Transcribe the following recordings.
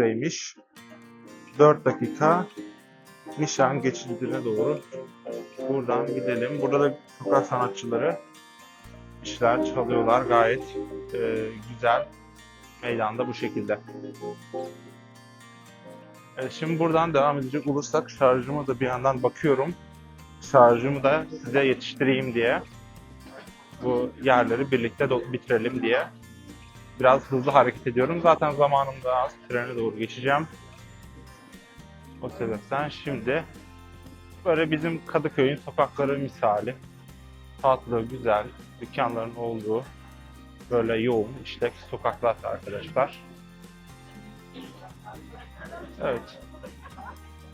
Beymiş. 4 dakika Nişan geçidine doğru buradan gidelim. Burada da sokak sanatçıları işler çalıyorlar gayet e, güzel. Meydanda bu şekilde. Evet, şimdi buradan devam edecek olursak şarjıma da bir yandan bakıyorum. Şarjımı da size yetiştireyim diye. Bu yerleri birlikte bitirelim diye. Biraz hızlı hareket ediyorum. Zaten zamanım da az. Trene doğru geçeceğim. O sebepten şimdi böyle bizim Kadıköy'ün sokakları misali. Tatlı, güzel, dükkanların olduğu böyle yoğun, işlek sokaklar arkadaşlar. Evet.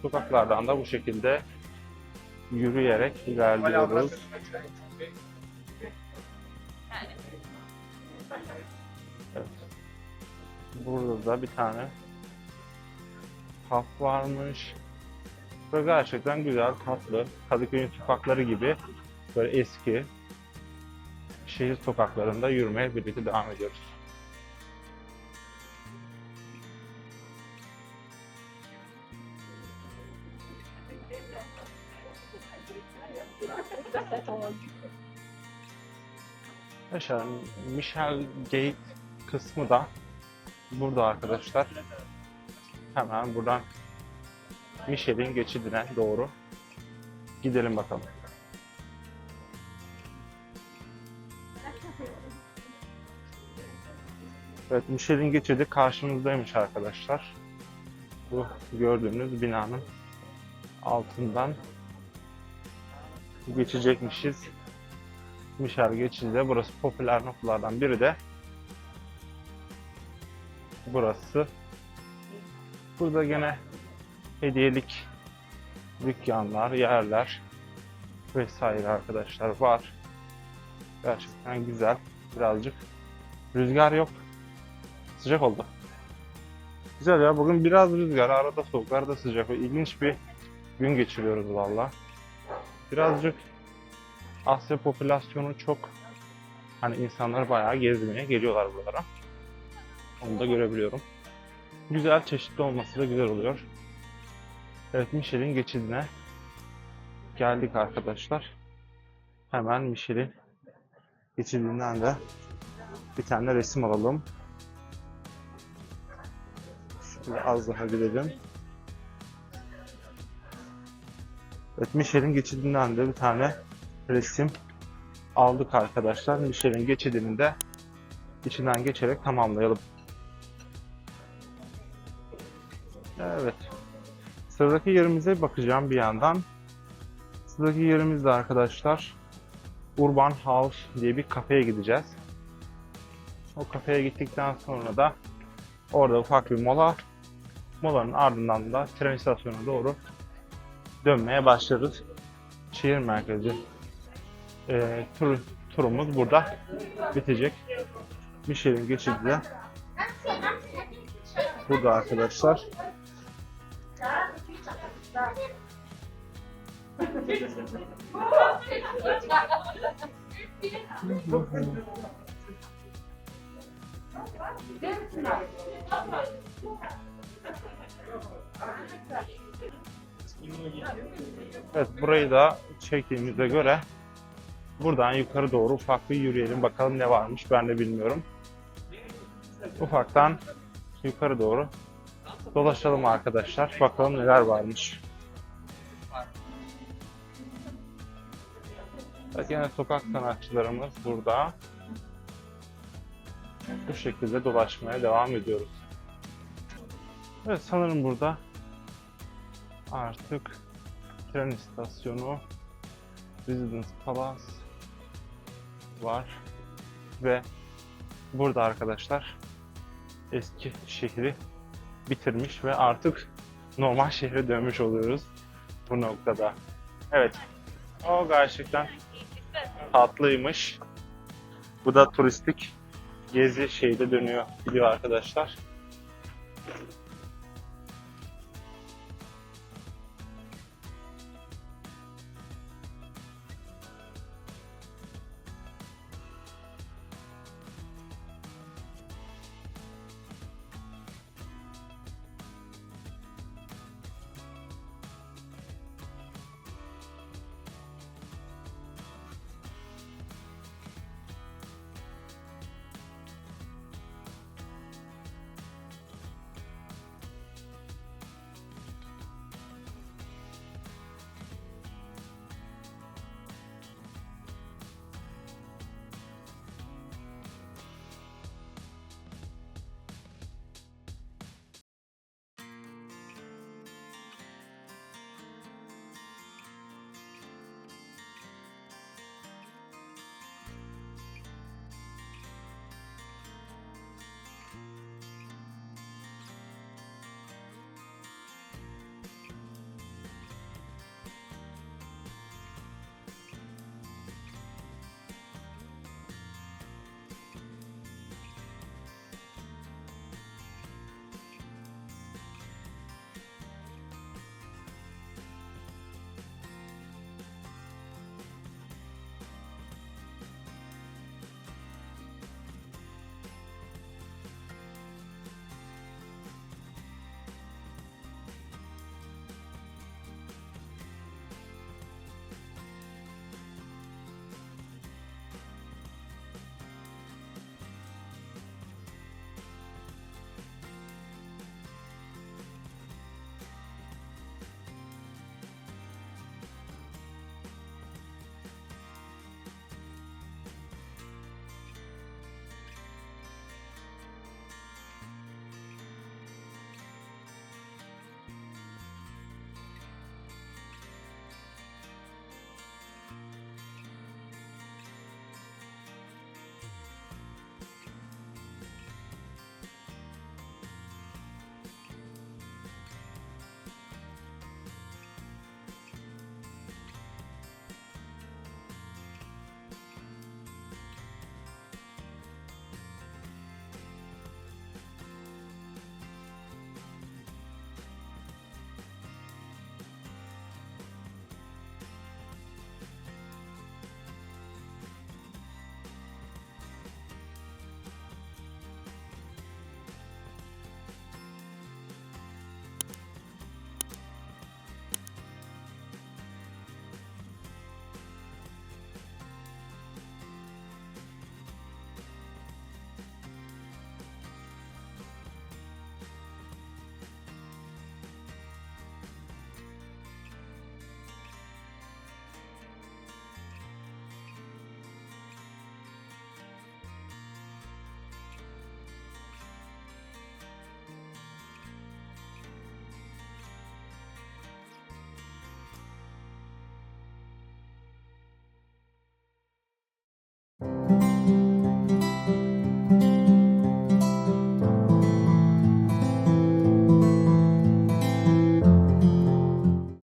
Sokaklardan da bu şekilde yürüyerek ilerliyoruz. Burada da bir tane pub varmış. Ve gerçekten güzel, tatlı. Kadıköy'ün sokakları gibi böyle eski şehir sokaklarında yürümeye birlikte devam ediyoruz. Arkadaşlar Michel Gate kısmı da burada arkadaşlar. Hemen buradan Michel'in geçidine doğru gidelim bakalım. Evet Michel'in geçidi karşımızdaymış arkadaşlar. Bu gördüğünüz binanın altından geçecekmişiz. Michel geçidi de burası popüler noktalardan biri de burası. Burada gene hediyelik dükkanlar, yerler vesaire arkadaşlar var. Gerçekten güzel. Birazcık rüzgar yok. Sıcak oldu. Güzel ya bugün biraz rüzgar, arada soğuk, arada sıcak. İlginç bir gün geçiriyoruz valla. Birazcık Asya popülasyonu çok hani insanlar bayağı gezmeye geliyorlar buralara. Onu da görebiliyorum. Güzel, çeşitli olması da güzel oluyor. Evet, Michelin geçidine geldik arkadaşlar. Hemen Michelin geçidinden de bir tane resim alalım. Şöyle az daha gidelim. Evet, Michelin geçidinden de bir tane resim aldık arkadaşlar. Michelin geçidini de içinden geçerek tamamlayalım. Evet. Sıradaki yerimize bakacağım bir yandan. Sıradaki yerimizde arkadaşlar Urban House diye bir kafeye gideceğiz. O kafeye gittikten sonra da orada ufak bir mola. Molanın ardından da tren istasyonuna doğru dönmeye başlarız. Şehir merkezi e, tur, turumuz burada bitecek. Michelin geçidi de burada arkadaşlar. Evet burayı da çektiğimize göre buradan yukarı doğru ufak bir yürüyelim bakalım ne varmış ben de bilmiyorum. Ufaktan yukarı doğru dolaşalım arkadaşlar bakalım neler varmış. Evet yine sokak sanatçılarımız burada. Bu şekilde dolaşmaya devam ediyoruz. Evet sanırım burada artık tren istasyonu Residence Palace var ve burada arkadaşlar eski şehri bitirmiş ve artık normal şehre dönmüş oluyoruz bu noktada. Evet. O gerçekten tatlıymış. Bu da turistik gezi şeyde dönüyor gidiyor arkadaşlar.